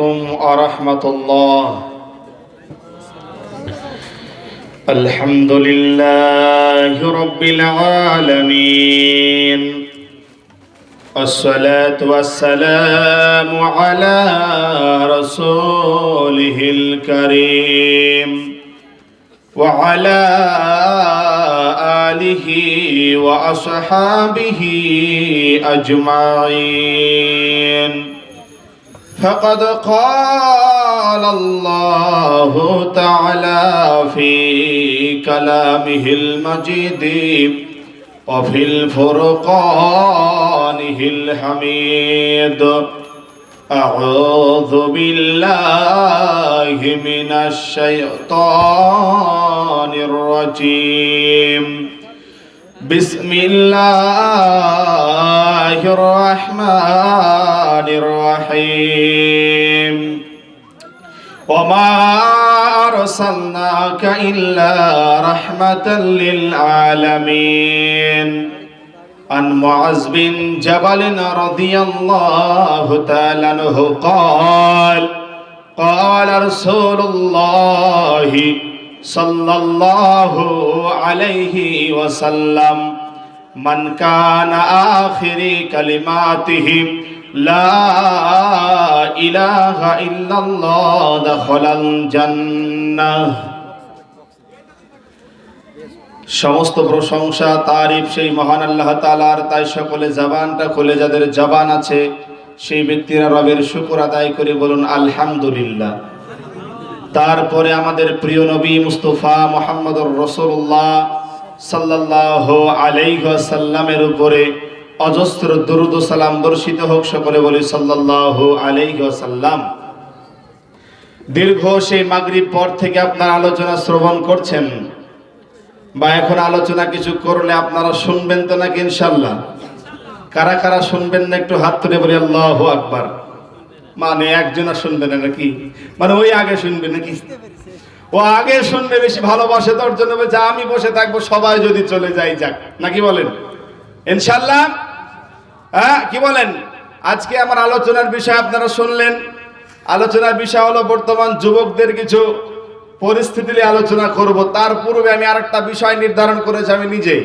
عليكم ورحمة الله. الحمد لله رب العالمين. والصلاة والسلام على رسوله الكريم وعلى آله وأصحابه أجمعين. فقد قال الله تعالى في كلامه المجيد وفي الفرقانه الحميد أعوذ بالله من الشيطان الرجيم بسم الله الرحمن الرحيم وما أرسلناك إلا رحمة للعالمين عن معاذ بن جبل رضي الله تعالى عنه قال قال رسول الله সাল্লাল্লাহু আলাইহি ওয়াসাল্লাম, মান কানা আখিরি কালিমাতিহি, লা ইলাহা ইল্লাল্লাহ দাখালাল জান্নাহ। সমস্ত প্রশংসা, তারিফ সেই মহান আল্লাহ তালার তাই সকলে জবানটা খুলে, যাদের জবান আছে, সেই ব্যক্তিরা রবের শুকুর আদায় করে বলুন, আলহামদুলিল্লাহ। তারপরে আমাদের প্রিয় নবী মুস্তফা মোহাম্মদুর রসুল্লাহ সাল্লাহ আলাইসাল্লামের উপরে অজস্র দুরুদ সালাম দর্শিত হোক সকলে বলি সাল্লাহ আলাইসাল্লাম দীর্ঘ সেই মাগরিব পর থেকে আপনার আলোচনা শ্রবণ করছেন বা এখন আলোচনা কিছু করলে আপনারা শুনবেন তো নাকি ইনশাল্লাহ কারা কারা শুনবেন না একটু হাত তুলে বলি, আল্লাহ আকবার। মানে একজনা শুনবে না নাকি? মানে ওই আগে শুনবে নাকি? ও আগে শুনবে, বেশি ভালোবাসে তোর জন্য বলছে, আমি বসে থাকব, সবাই যদি চলে যাই যাক। নাকি বলেন? ইনশাল্লাহ হ্যাঁ কি বলেন? আজকে আমার আলোচনার বিষয় আপনারা শুনলেন। আলোচনার বিষয় হলো বর্তমান যুবকদের কিছু পরিস্থিতি নিয়ে আলোচনা করব। তার পূর্বে আমি আরেকটা বিষয় নির্ধারণ করেছি আমি নিজেই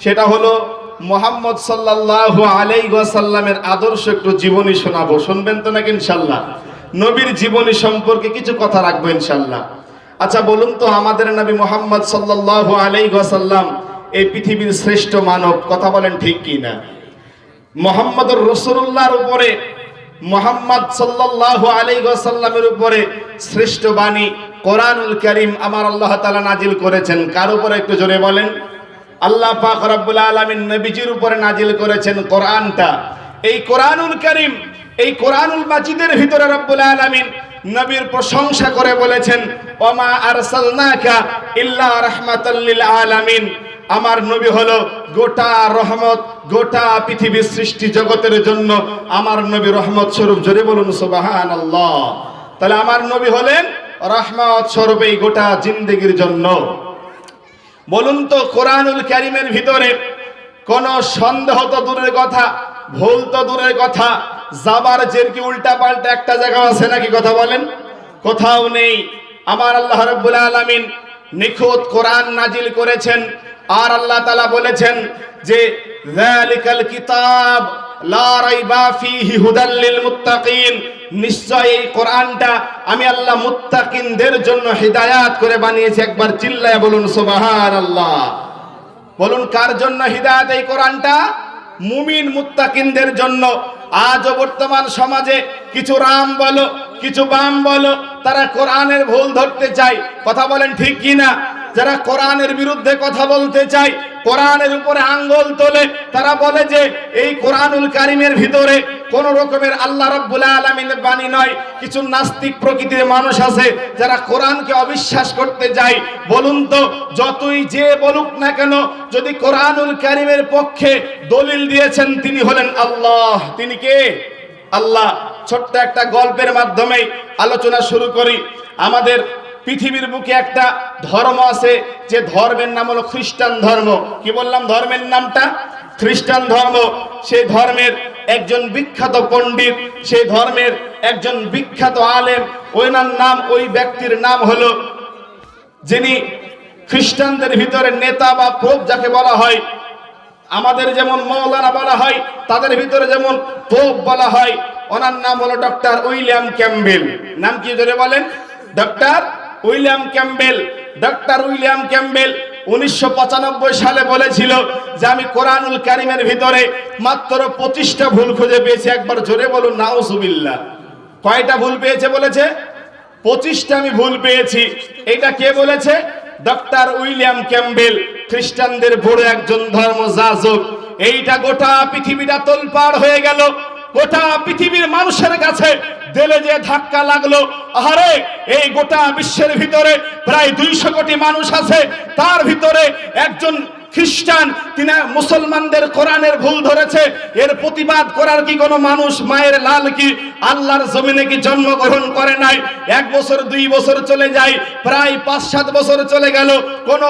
সেটা হলো মোহাম্মদ সাল্লাহ আলাইসাল্লামের আদর্শ একটু জীবনী শোনাবো। শুনবেন তো নাকি ইনশাল্লাহ নবীর জীবনী সম্পর্কে কিছু কথা রাখব ইনশাল্লাহ আচ্ছা বলুন তো, আমাদের নবী মোহাম্মদ সাল্লাহ আলাইসাল্লাম এই পৃথিবীর শ্রেষ্ঠ মানব, কথা বলেন ঠিক কি না? মোহাম্মদ রসুল্লাহর উপরে, মোহাম্মদ সাল্লাহ আলাইসাল্লামের উপরে শ্রেষ্ঠ বাণী কোরআনুল করিম আমার আল্লাহ তালা নাজিল করেছেন। কার উপরে একটু জোরে বলেন? আল্লাহ পাক রব্বুল আলমিন নবীজির উপরে নাজিল করেছেন কোরআনটা। এই কোরআনুল করিম, এই কোরআনুল মাজিদের ভিতরে রব্বুল আলমিন নবীর প্রশংসা করে বলেছেন, ওমা আরসালনাকা ইল্লা রাহমাতাল্লিল আলামিন। আমার নবী হলো গোটা রহমত, গোটা পৃথিবীর সৃষ্টি জগতের জন্য আমার নবী রহমত স্বরূপ। জোরে বলুন সুবাহান আল্লাহ তাহলে আমার নবী হলেন রহমত স্বরূপ এই গোটা জিন্দগির জন্য। বলুন তো কোরআনুল ক্যারিমের ভিতরে কোন সন্দেহ তো দূরের কথা, ভুল তো দূরের কথা, যাবার জের কি উল্টা পাল্টা একটা জায়গা আছে নাকি কথা বলেন? কোথাও নেই। আমার আল্লাহ রব্বুল আলামিন নিখুঁত কোরআন নাজিল করেছেন আর আল্লাহ তালা বলেছেন যে কিতাব লা রাইবা ফীহি হুদাল লিল মুত্তাকিন। নিশ্চয় এই কোরআনটা আমি আল্লাহ মুত্তাকিনদের জন্য হিদায়াত করে বানিয়েছি। একবার চিল্লায় বলুন, সুবহানাল্লাহ। বলুন, কার জন্য হিদায়াত এই কোরআনটা? মুমিন মুত্তাকিনদের জন্য। আজও বর্তমান সমাজে কিছু রাম বলো, কিছু বাম বলো, তারা কোরআনের ভুল ধরতে চায়। কথা বলেন ঠিক কি না যারা কোরআনের বিরুদ্ধে কথা বলতে চায় কোরআনের উপরে আঙ্গল তোলে, তারা বলে যে এই কোরআনুল কারিমের ভিতরে কোন রকমের আল্লাহ রব্বুল আলমিনের বাণী নয়। কিছু নাস্তিক প্রকৃতির মানুষ আছে যারা কোরআনকে অবিশ্বাস করতে যায়। বলুন তো, যতই যে বলুক না কেন, যদি কোরআনুল কারিমের পক্ষে দলিল দিয়েছেন, তিনি হলেন আল্লাহ। তিনি কে? আল্লাহ। ছোট্ট একটা গল্পের মাধ্যমে আলোচনা শুরু করি। আমাদের পৃথিবীর বুকে একটা ধর্ম আছে, যে ধর্মের নাম হলো খ্রিস্টান ধর্ম। কি বললাম ধর্মের নামটা? খ্রিস্টান ধর্ম, সেই ধর্মের একজন বিখ্যাত পণ্ডিত, সেই ধর্মের একজন বিখ্যাত আলেম, ওনার নাম, ওই ব্যক্তির নাম হলো যিনি খ্রিস্টানদের ভিতরে নেতা বা পোপ যাকে বলা হয়, আমাদের যেমন মৌলানা বলা হয়, তাদের ভিতরে যেমন পোপ বলা হয়, ওনার নাম হলো ডক্টর উইলিয়াম ক্যাম্বেল নাম কি ধরে বলেন? Doctor William Campbell doctor William Campbell উনিশশো সালে বলেছিল যে আমি কোরআনুল কারিমের ভিতরে মাত্র পঁচিশটা ভুল খুঁজে পেয়েছি। একবার জোরে বলুন, নাউজুবিল্লাহ। কয়টা ভুল পেয়েছে বলেছে? পঁচিশটা আমি ভুল পেয়েছি। এটা কে বলেছে? ডক্টর উইলিয়াম ক্যাম্বেল খ্রিস্টানদের বড় একজন ধর্ম যাজক এইটা গোটা পৃথিবীটা তোলপাড় হয়ে গেল। গোটা পৃথিবীর মানুষের কাছে দিলে যে ধাক্কা লাগল, আহারে, এই গোটা বিশ্বের ভিতরে প্রায় দুইশো কোটি মানুষ আছে, তার ভিতরে একজন খ্রিস্টান, তিনি মুসলমানদের কোরআনের ভুল ধরেছে, এর প্রতিবাদ করার কি কোনো মানুষ মায়ের লাল কি, আল্লাহর জমিনে কি জন্মগ্রহণ করে নাই? এক বছর, দুই বছর চলে যায়, প্রায় পাঁচ সাত বছর চলে গেল, কোনো